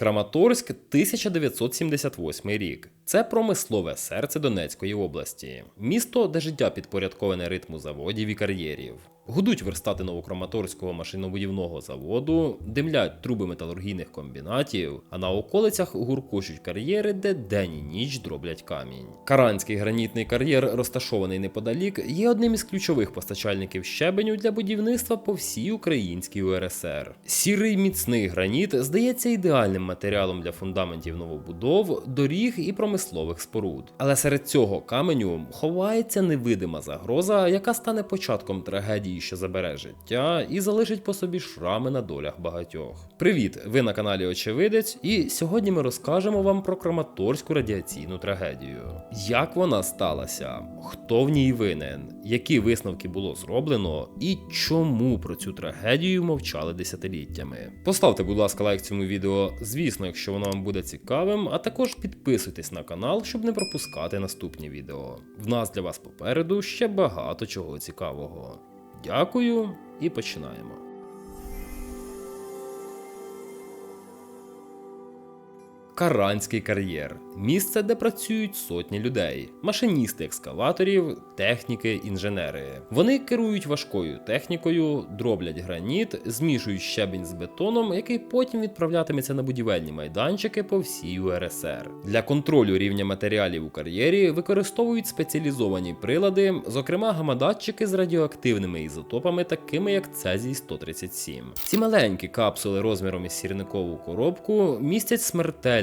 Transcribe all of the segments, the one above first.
Краматорськ 1978 рік. Це промислове серце Донецької області, місто, де життя підпорядковане ритму заводів і кар'єрів. Гудуть верстати Новокраматорського машинобудівного заводу, димлять труби металургійних комбінатів, а на околицях гуркочуть кар'єри, де день і ніч дроблять камінь. Каранський гранітний кар'єр, розташований неподалік, є одним із ключових постачальників щебеню для будівництва по всій українській УРСР. Сірий міцний граніт здається ідеальним матеріалом для фундаментів новобудов, доріг і промислових споруд. Але серед цього каменю ховається невидима загроза, яка стане початком трагедії, що забере життя, і залишить по собі шрами на долях багатьох. Привіт! Ви на каналі Очевидець, і сьогодні ми розкажемо вам про Краматорську радіаційну трагедію. Як вона сталася, хто в ній винен, які висновки було зроблено, і чому про цю трагедію мовчали десятиліттями. Поставте, будь ласка, лайк цьому відео, звісно, якщо воно вам буде цікавим, а також підписуйтесь на канал, щоб не пропускати наступні відео. В нас для вас попереду ще багато чого цікавого. Дякую і починаємо. Каранський кар'єр місце, де працюють сотні людей: машиністи екскаваторів, техніки, інженери. Вони керують важкою технікою, дроблять граніт, змішують щебінь з бетоном, який потім відправлятиметься на будівельні майданчики по всій УРСР. Для контролю рівня матеріалів у кар'єрі використовують спеціалізовані прилади, зокрема гамадатчики з радіоактивними ізотопами, такими як Цезій 137. Ці маленькі капсули розміром із сірникову коробку містять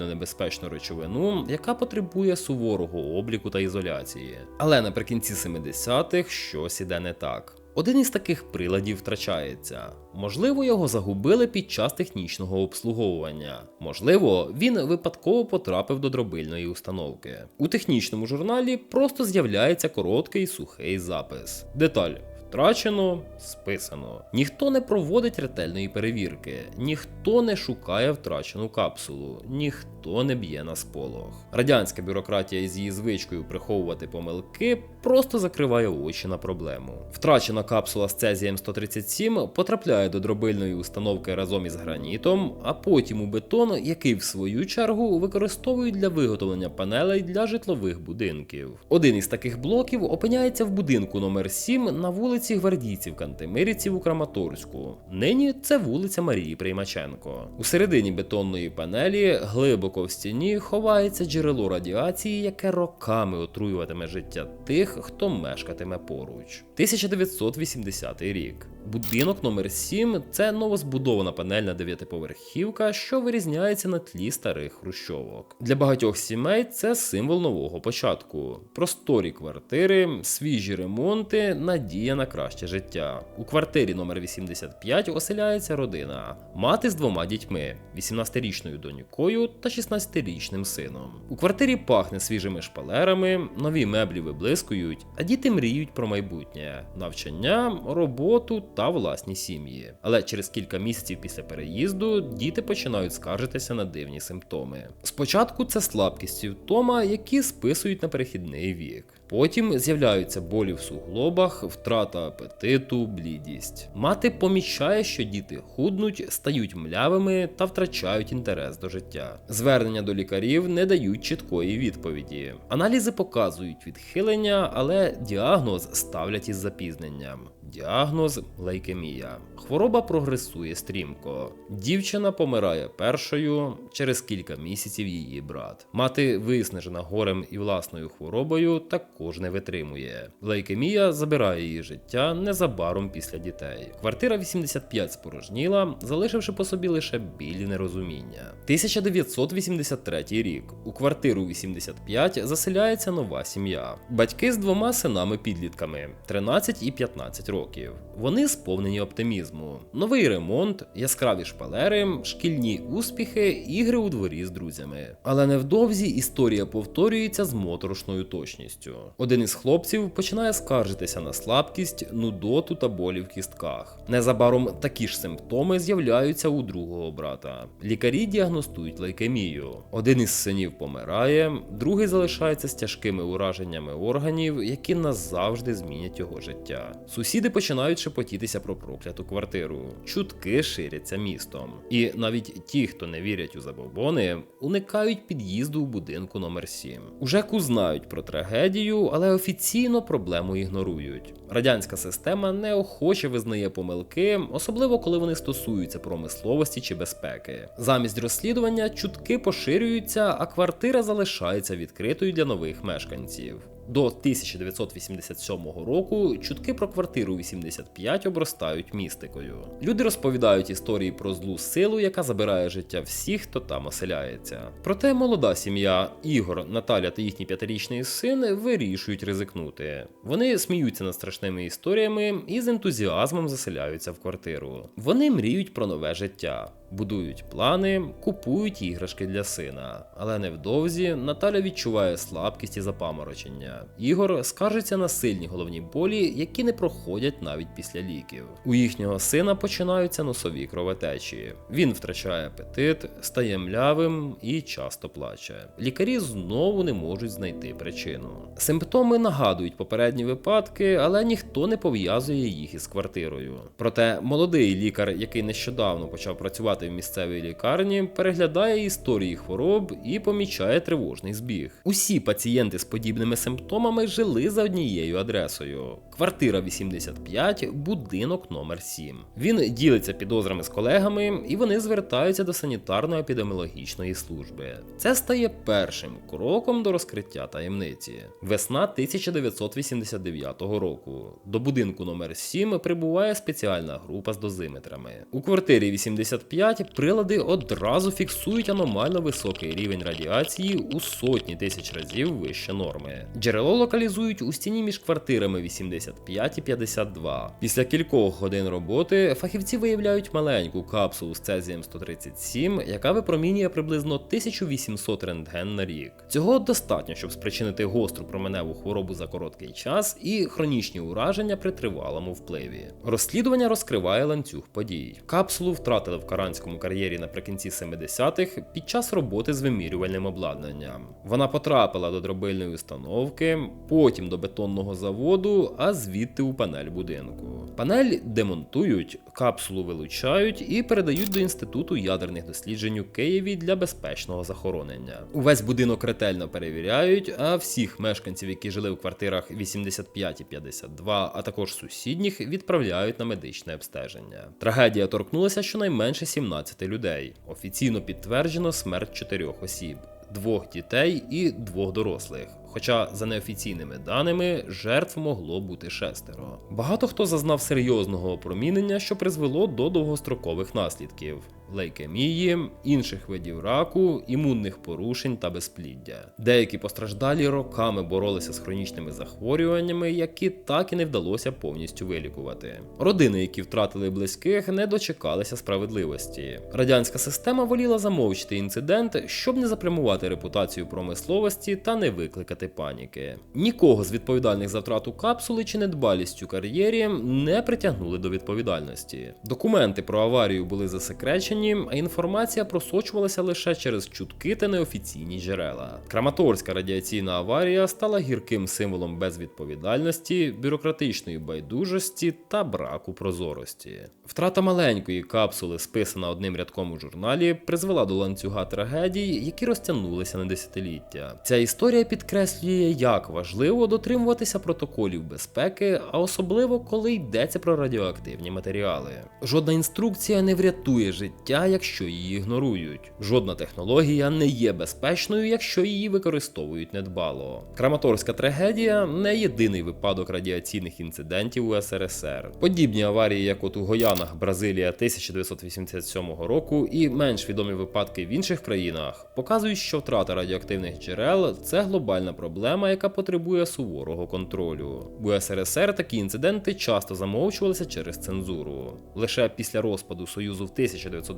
смертельно небезпечну речовину, яка потребує суворого обліку та ізоляції. Але наприкінці 70-х щось іде не так. Один із таких приладів втрачається. Можливо, його загубили під час технічного обслуговування. Можливо, він випадково потрапив до дробильної установки. У технічному журналі просто з'являється короткий сухий запис. Деталь. Втрачено, списано. Ніхто не проводить ретельної перевірки, ніхто не шукає втрачену капсулу, ніхто не б'є на сполох. Радянська бюрократія з її звичкою приховувати помилки просто закриває очі на проблему. Втрачена капсула з цезієм 137 потрапляє до дробильної установки разом із гранітом, а потім у бетон, який в свою чергу використовують для виготовлення панелей для житлових будинків. Один із таких блоків опиняється в будинку номер 7 на вулиці вулиці гвардійців Кантемирівців у Краматорську. Нині це вулиця Марії Приймаченко. У середині бетонної панелі, глибоко в стіні, ховається джерело радіації, яке роками отруюватиме життя тих, хто мешкатиме поруч. 1980 рік. Будинок номер 7 це новозбудована панельна дев'ятиповерхівка, що вирізняється на тлі старих хрущовок. Для багатьох сімей це символ нового початку. Просторі квартири, свіжі ремонти, надія на краще життя. У квартирі номер 85 оселяється родина, мати з двома дітьми: 18-річною донькою та 16-річним сином. У квартирі пахне свіжими шпалерами, нові меблі виблискують, а діти мріють про майбутнє, навчання, роботу та власні сім'ї. Але через кілька місяців після переїзду діти починають скаржитися на дивні симптоми. Спочатку це слабкість втома, які списують на перехідний вік. Потім з'являються болі в суглобах, втрата апетиту, блідість. Мати помічає, що діти худнуть, стають млявими та втрачають інтерес до життя. Звернення до лікарів не дають чіткої відповіді. Аналізи показують відхилення, але діагноз ставлять із запізненням. Діагноз лейкемія. Хвороба прогресує стрімко. Дівчина помирає першою через кілька місяців її брат. Мати, виснажена горем і власною хворобою, також не витримує. Лейкемія забирає її життя незабаром після дітей. Квартира 85 спорожніла, залишивши по собі лише білі нерозуміння. 1983 рік. У квартиру 85 заселяється нова сім'я. Батьки з двома синами-підлітками 13 і 15 років років. Вони сповнені оптимізму, новий ремонт, яскраві шпалери, шкільні успіхи, ігри у дворі з друзями. Але невдовзі історія повторюється з моторошною точністю. Один із хлопців починає скаржитися на слабкість, нудоту та болі в кістках. Незабаром такі ж симптоми з'являються у другого брата. Лікарі діагностують лейкемію. Один із синів помирає, другий залишається з тяжкими ураженнями органів, які назавжди змінять його життя. Сусіди Починають шепотітися про прокляту квартиру. Чутки ширяться містом. І навіть ті, хто не вірять у забобони, уникають під'їзду у будинку номер 7 У ЖЕКу знають про трагедію, але офіційно проблему ігнорують. Радянська система неохоче визнає помилки, особливо коли вони стосуються промисловості чи безпеки. Замість розслідування чутки поширюються, а квартира залишається відкритою для нових мешканців. До 1987 року чутки про квартиру 85 обростають містикою. Люди розповідають історії про злу силу, яка забирає життя всіх, хто там оселяється. Проте молода сім'я Ігор, Наталя та їхній п'ятирічний син вирішують ризикнути. Вони сміються над страшними історіями і з ентузіазмом заселяються в квартиру. Вони мріють про нове життя. Будують плани, купують іграшки для сина. Але невдовзі Наталя відчуває слабкість і запаморочення. Ігор скаржиться на сильні головні болі, які не проходять навіть після ліків. У їхнього сина починаються носові кровотечі. Він втрачає апетит, стає млявим і часто плаче. Лікарі знову не можуть знайти причину. Симптоми нагадують попередні випадки, але ніхто не пов'язує їх із квартирою. Проте молодий лікар, який нещодавно почав працювати в місцевій лікарні, переглядає історії хвороб і помічає тривожний збіг. Усі пацієнти з подібними симптомами жили за однією адресою: квартира 85, будинок номер 7. Він ділиться підозрами з колегами, і вони звертаються до санітарно-епідеміологічної служби. Це стає першим кроком до розкриття таємниці. Весна 1989 року. До будинку номер 7 прибуває спеціальна група з дозиметрами. У квартирі 85 прилади одразу фіксують аномально високий рівень радіації у сотні тисяч разів вище норми. Джерело локалізують у стіні між квартирами 85 і 52. Після кількох годин роботи фахівці виявляють маленьку капсулу з цезієм 137, яка випромінює приблизно 1800 рентген на рік. Цього достатньо, щоб спричинити гостру променеву хворобу за короткий час і хронічні ураження при тривалому впливі. Розслідування розкриває ланцюг подій. Капсулу втратили в Каранському кар'єрі наприкінці 70-х під час роботи з вимірювальним обладнанням. Вона потрапила до дробильної установки, потім до бетонного заводу, а звідти у панель будинку. Панель демонтують, капсулу вилучають і передають до інституту ядерних досліджень у Києві для безпечного захоронення. Увесь будинок ретельно перевіряють, а всіх мешканців, які жили в квартирах 85 і 52, а також сусідніх, відправляють на медичне обстеження. Трагедія торкнулася щонайменше 17 людей. Офіційно підтверджено смерть чотирьох осіб. Двох дітей і двох дорослих. Хоча, за неофіційними даними, жертв могло бути шестеро. Багато хто зазнав серйозного опромінення, що призвело до довгострокових наслідків лейкемії, інших видів раку, імунних порушень та безпліддя. Деякі постраждалі роками боролися з хронічними захворюваннями, які так і не вдалося повністю вилікувати. Родини, які втратили близьких, не дочекалися справедливості. Радянська система воліла замовчити інцидент, щоб не запрямувати репутацію промисловості та не викликати паніки. Нікого з відповідальних за втрату капсули чи недбалістю кар'єрі не притягнули до відповідальності. Документи про аварію були засекречені, а інформація просочувалася лише через чутки та неофіційні джерела. Краматорська радіаційна аварія стала гірким символом безвідповідальності, бюрократичної байдужості та браку прозорості. Втрата маленької капсули, списана одним рядком у журналі, призвела до ланцюга трагедій, які розтягнулися на десятиліття. Ця історія підкреслює, як важливо дотримуватися протоколів безпеки, а особливо коли йдеться про радіоактивні матеріали. Жодна інструкція не врятує життя, якщо її ігнорують. Жодна технологія не є безпечною, якщо її використовують недбало. Краматорська трагедія не єдиний випадок радіаційних інцидентів у СРСР. Подібні аварії, як от у Гоянах, Бразилія 1987 року, і менш відомі випадки в інших країнах, показують, що втрата радіоактивних джерел це глобальна проблема, яка потребує суворого контролю. У СРСР такі інциденти часто замовчувалися через цензуру. Лише після розпаду Союзу в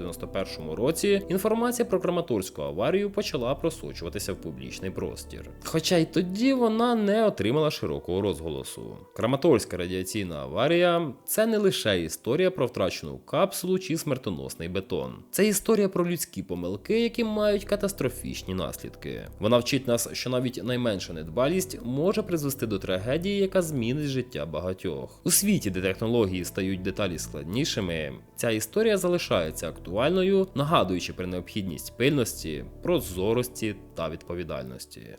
1991 році інформація про Краматорську аварію почала просочуватися в публічний простір. Хоча й тоді вона не отримала широкого розголосу. Краматорська радіаційна аварія це не лише історія про втрачену капсулу чи смертоносний бетон. Це історія про людські помилки, які мають катастрофічні наслідки. Вона вчить нас, що навіть найменша недбалість може призвести до трагедії, яка змінить життя багатьох. У світі, де технології стають деталі складнішими, ця історія залишається актуальною, нагадуючи про необхідність пильності, прозорості та відповідальності.